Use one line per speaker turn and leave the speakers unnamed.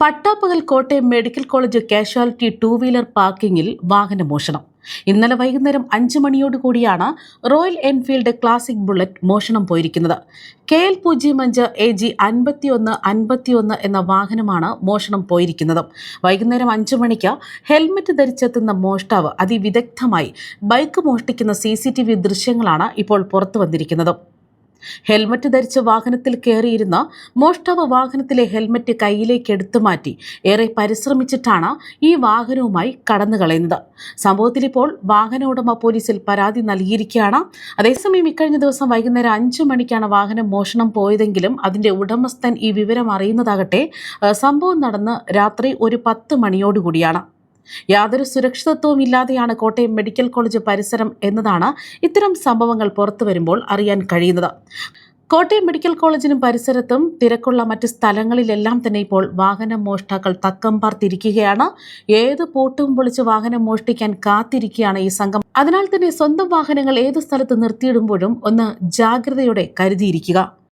പട്ടാപ്പകൽ Kottayam medical college casualty two wheeler പാർക്കിംഗിൽ വാഹനമോഷണം. ഇന്നലെ വൈകുന്നേരം അഞ്ച് മണിയോടുകൂടിയാണ് റോയൽ എൻഫീൽഡ് ക്ലാസിക് ബുള്ളറ്റ് മോഷണം പോയിരിക്കുന്നത്. കെ എൽ പൂജ്യം അഞ്ച് എ ജി അൻപത്തിയൊന്ന് അൻപത്തിയൊന്ന് എന്ന വാഹനമാണ് മോഷണം പോയിരിക്കുന്നത്. വൈകുന്നേരം അഞ്ച് മണിക്ക് ഹെൽമറ്റ് ധരിച്ചെത്തുന്ന മോഷ്ടാവ് അതിവിദഗ്ധമായി ബൈക്ക് മോഷ്ടിക്കുന്ന സി ദൃശ്യങ്ങളാണ് ഇപ്പോൾ പുറത്തു വന്നിരിക്കുന്നത് ഹെൽമറ്റ് ധരിച്ച വാഹനത്തിൽ കയറിയിരുന്ന മോഷ്ടാവ് വാഹനത്തിലെ ഹെൽമറ്റ് കയ്യിലേക്ക് എടുത്തു മാറ്റി. ഏറെ പരിശ്രമിച്ചിട്ടാണ് ഈ വാഹനവുമായി കടന്നു കളയുന്നത്. സംഭവത്തിൽ ഇപ്പോൾ വാഹന ഉടമ പോലീസിൽ പരാതി നൽകിയിരിക്കുകയാണ്. അതേസമയം ഇക്കഴിഞ്ഞ ദിവസം വൈകുന്നേരം അഞ്ചു മണിക്കാണ് വാഹനം മോഷണം പോയതെങ്കിലും അതിന്റെ ഉടമസ്ഥൻ ഈ വിവരം അറിയുന്നതാകട്ടെ സംഭവം നടന്ന് രാത്രി ഒരു പത്ത് മണിയോടുകൂടിയാണ്. യാതൊരു സുരക്ഷിതത്വവും ഇല്ലാതെയാണ് കോട്ടയം മെഡിക്കൽ കോളേജ് പരിസരം എന്നതാണ് ഇത്തരം സംഭവങ്ങൾ പുറത്തു വരുമ്പോൾ അറിയാൻ കഴിയുന്നത്. കോട്ടയം മെഡിക്കൽ കോളേജിനും പരിസരത്തും തിരക്കുള്ള മറ്റ് സ്ഥലങ്ങളിലെല്ലാം തന്നെ ഇപ്പോൾ വാഹന മോഷ്ടാക്കൾ തക്കം പാർത്തിരിക്കുകയാണ്. ഏത് പൂട്ടും പൊളിച്ച് വാഹനം മോഷ്ടിക്കാൻ കാത്തിരിക്കുകയാണ് ഈ സംഘം. അതിനാൽ തന്നെ സ്വന്തം വാഹനങ്ങൾ ഏത് സ്ഥലത്ത് നിർത്തിയിടുമ്പോഴും ഒന്ന് ജാഗ്രതയോടെ കരുതിയിരിക്കുക.